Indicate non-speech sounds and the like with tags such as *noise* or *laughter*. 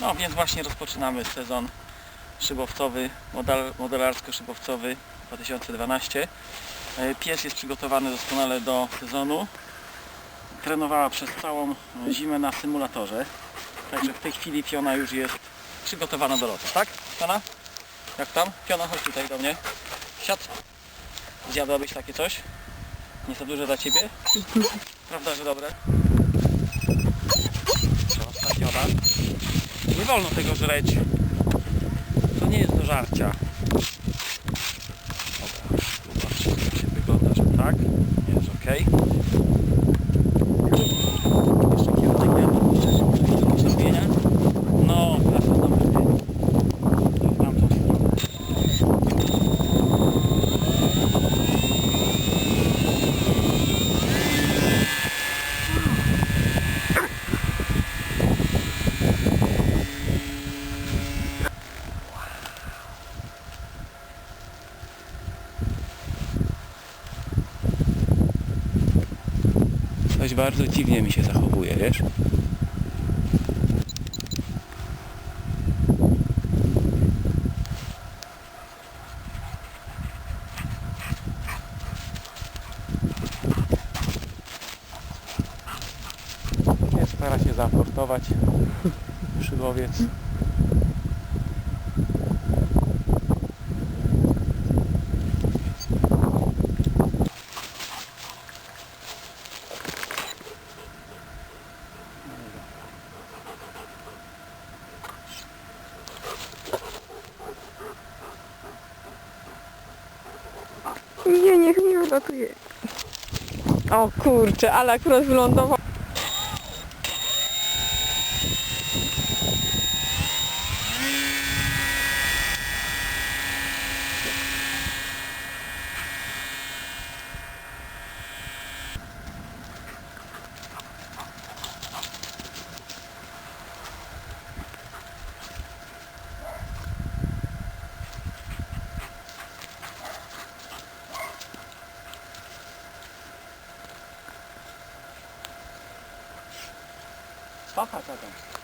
No więc właśnie rozpoczynamy sezon szybowcowy, model, modelarsko-szybowcowy 2012. E, Pies jest przygotowany doskonale do sezonu. Trenowała przez całą zimę na symulatorze. Także w tej chwili Fiona już jest przygotowana do lotu, tak? Fiona? Jak tam? Fiona, chodź tutaj do mnie. Siad. Zjadłabyś takie coś? Nie za duże dla Ciebie? Prawda, że dobre? Wolno tego żreć. To nie jest do żarcia. Dobra, zobaczcie jak się wygląda, że tak. Jest ok. Jeszcze kierunek miałem jeszcze do postawienia. No, teraz to dobrze wiem. To w tamtą stronę. Coś bardzo dziwnie mi się zachowuje, wiesz? Stara się zaaportować szybowiec. *laughs* Nie, niech mi wylatuje. O kurczę, ale akurat wylądował. わかった。